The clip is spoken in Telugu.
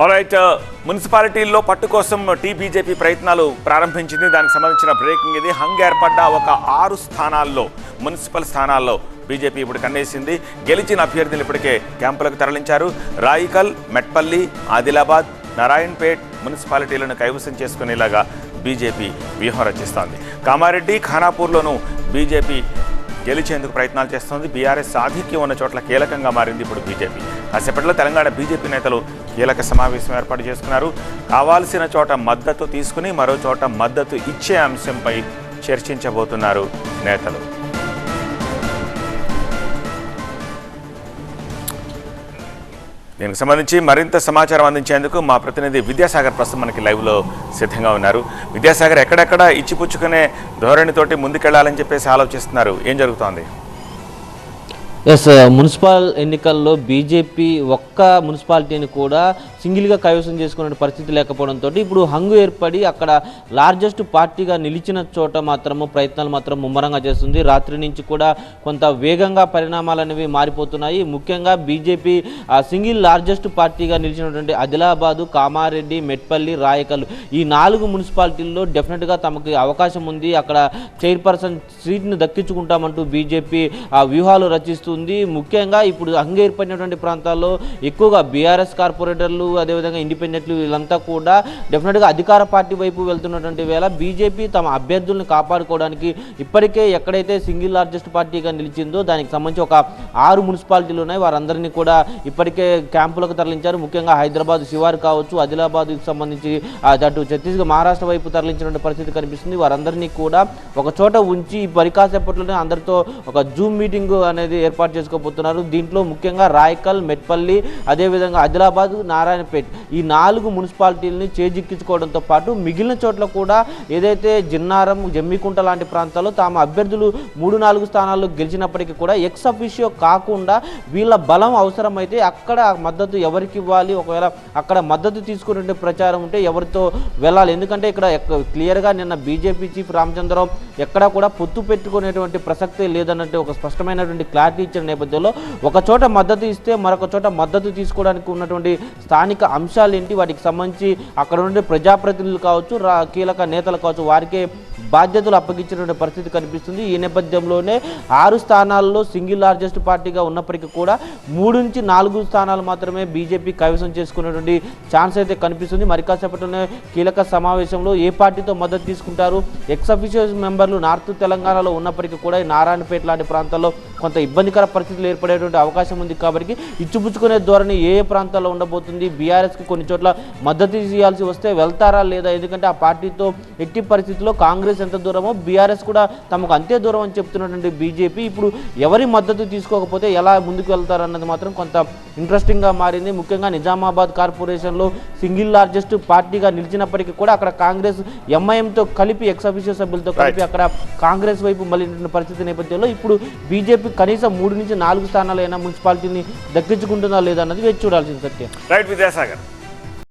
ఆల్రైట్ uh, మున్సిపాలిటీల్లో పట్టు కోసం టీ బీజేపీ ప్రయత్నాలు ప్రారంభించింది. దానికి సంబంధించిన బ్రేకింగ్ ఇది. హంగ్ ఏర్పడ్డ ఒక ఆరు స్థానాల్లో మున్సిపల్ స్థానాల్లో బీజేపీ ఇప్పుడు కన్నేసింది. గెలిచిన అభ్యర్థులు ఇప్పటికే క్యాంపులకు తరలించారు. రాయికల్ మెట్పల్లి ఆదిలాబాద్ నారాయణపేట్ మున్సిపాలిటీలను కైవసం చేసుకునేలాగా బీజేపీ వ్యూహం రచిస్తోంది. కామారెడ్డి ఖానాపూర్లోనూ బీజేపీ గెలిచేందుకు ప్రయత్నాలు చేస్తోంది. బీఆర్ఎస్ ఆధిక్యం ఉన్న చోట్ల కీలకంగా మారింది ఇప్పుడు బీజేపీ. కాసేపట్లో తెలంగాణ బీజేపీ నేతలు కీలక సమావేశం ఏర్పాటు చేసుకున్నారు. కావాల్సిన చోట మద్దతు తీసుకుని మరో చోట మద్దతు ఇచ్చే అంశంపై చర్చించబోతున్నారు నేతలు. దీనికి సంబంధించి మరింత సమాచారం అందించేందుకు మా ప్రతినిధి విద్యాసాగర్ ప్రస్తుతం మనకి లైవ్లో సిద్ధంగా ఉన్నారు. విద్యాసాగర్ ఎక్కడెక్కడ ఇచ్చిపుచ్చుకునే ధోరణితోటి ముందుకెళ్ళాలని చెప్పేసి ఆలోచిస్తున్నారు? ఏం జరుగుతోంది? ఎస్ మున్సిపల్ uh, ఎన్నికల్లో బీజేపీ ఒక్క మున్సిపాలిటీని కూడా సింగిల్గా కైవసం చేసుకునే పరిస్థితి లేకపోవడంతో ఇప్పుడు హంగు ఏర్పడి అక్కడ లార్జెస్ట్ పార్టీగా నిలిచిన చోట మాత్రము ప్రయత్నాలు మాత్రం ముమ్మరంగా చేస్తుంది. రాత్రి నుంచి కూడా కొంత వేగంగా పరిణామాలు అనేవి మారిపోతున్నాయి. ముఖ్యంగా బీజేపీ సింగిల్ లార్జెస్ట్ పార్టీగా నిలిచినటువంటి ఆదిలాబాదు కామారెడ్డి మెట్పల్లి రాయకల్ ఈ నాలుగు మున్సిపాలిటీల్లో డెఫినెట్గా తమకు అవకాశం ఉంది. అక్కడ చైర్పర్సన్ సీట్ను దక్కించుకుంటామంటూ బీజేపీ ఆ వ్యూహాలు రచిస్తుంది ముఖ్యంగా ఇప్పుడు హంగు ఏర్పడినటువంటి ప్రాంతాల్లో ఎక్కువగా బీఆర్ఎస్ కార్పొరేటర్లు అదేవిధంగా ఇండిపెండెంట్లు వీళ్ళంతా కూడా డెఫినెట్గా అధికార పార్టీ వైపు వెళ్తున్నటువంటి వేళ బీజేపీ తమ అభ్యర్థులను కాపాడుకోవడానికి ఇప్పటికే ఎక్కడైతే సింగిల్ లార్జెస్ట్ పార్టీగా నిలిచిందో దానికి సంబంధించి ఒక ఆరు మున్సిపాలిటీలు ఉన్నాయి. వారందరినీ కూడా ఇప్పటికే క్యాంపులకు తరలించారు. ముఖ్యంగా హైదరాబాద్ శివారు కావచ్చు ఆదిలాబాద్కి సంబంధించి అటు ఛత్తీస్గఢ్ మహారాష్ట్ర వైపు తరలించినటువంటి పరిస్థితి కనిపిస్తుంది. వారందరినీ కూడా ఒక చోట ఉంచి ఈ పరికాసేపట్లోనే అందరితో ఒక జూమ్ మీటింగ్ అనేది ఏర్పాటు ఏర్పాటు చేసుకోబోతున్నారు. దీంట్లో ముఖ్యంగా రాయకల్ మెట్పల్లి అదేవిధంగా ఆదిలాబాద్ నారాయణపేట్ ఈ నాలుగు మున్సిపాలిటీలని చేజిక్కించుకోవడంతో పాటు మిగిలిన చోట్ల కూడా ఏదైతే జిన్నారం జమ్మికుంట లాంటి ప్రాంతాల్లో తాము అభ్యర్థులు మూడు నాలుగు స్థానాల్లో గెలిచినప్పటికీ కూడా ఎక్స్ అఫీషియో కాకుండా వీళ్ళ బలం అవసరమైతే అక్కడ మద్దతు ఎవరికి ఇవ్వాలి? ఒకవేళ అక్కడ మద్దతు తీసుకునే ప్రచారం ఉంటే ఎవరితో వెళ్ళాలి? ఎందుకంటే ఇక్కడ క్లియర్గా నిన్న బీజేపీ చీఫ్ రామచంద్రరావు ఎక్కడా కూడా పొత్తు పెట్టుకునేటువంటి ప్రసక్తే లేదన్నట్టు ఒక స్పష్టమైనటువంటి క్లారిటీ ఇచ్చిన నేపథ్యంలో ఒక చోట మద్దతు ఇస్తే మరొక చోట మద్దతు తీసుకోవడానికి ఉన్నటువంటి స్థానిక అంశాలు ఏంటి? వాటికి సంబంధించి అక్కడ ఉండే ప్రజాప్రతినిధులు కావచ్చు రా కీలక నేతలు కావచ్చు వారికే బాధ్యతలు అప్పగించినటువంటి పరిస్థితి కనిపిస్తుంది. ఈ నేపథ్యంలోనే ఆరు స్థానాల్లో సింగిల్ లార్జెస్ట్ పార్టీగా ఉన్నప్పటికీ కూడా మూడు నుంచి నాలుగు స్థానాలు మాత్రమే బీజేపీ కైవసం చేసుకునేటువంటి ఛాన్స్ అయితే కనిపిస్తుంది. మరి కాసేపట్లోనే కీలక సమావేశంలో ఏ పార్టీతో మద్దతు తీసుకుంటారు? ఎక్స్ అఫీషియల్ మెంబర్లు నార్త్ తెలంగాణలో ఉన్నప్పటికీ కూడా ఈ నారాయణపేట లాంటి ప్రాంతాల్లో కొంత ఇబ్బందికర పరిస్థితులు ఏర్పడేటువంటి అవకాశం ఉంది కాబట్టి ఇచ్చిపుచ్చుకునే ధోరణి ఏ ఏ ప్రాంతాల్లో ఉండబోతుంది? బీఆర్ఎస్కి కొన్ని చోట్ల మద్దతు చేయాల్సి వస్తే వెళ్తారా లేదా? ఎందుకంటే ఆ పార్టీతో ఎట్టి పరిస్థితుల్లో కాంగ్రెస్ ఎంత దూరమో బీఆర్ఎస్ కూడా తమకు అంతే దూరం అని చెప్తున్నటువంటి బీజేపీ ఇప్పుడు ఎవరి మద్దతు తీసుకోకపోతే ఎలా ముందుకు వెళ్తారన్నది మాత్రం కొంత ఇంట్రెస్టింగ్గా మారింది. ముఖ్యంగా నిజామాబాద్ కార్పొరేషన్లో సింగిల్ లార్జెస్ట్ పార్టీగా నిలిచినప్పటికీ కూడా అక్కడ కాంగ్రెస్ ఎంఐఎంతో కలిపి ఎక్స్ అఫీషియల్ సభ్యులతో కలిపి అక్కడ కాంగ్రెస్ వైపు మళ్ళిన పరిస్థితి నేపథ్యంలో ఇప్పుడు బీజేపీ కనీసం మూడు నుంచి నాలుగు స్థానాలైనా మున్సిపాలిటీని దక్కించుకుంటుందా లేదా అన్నది వేచి చూడాల్సింది సత్యం. రైట్ విద్యాసాగర్.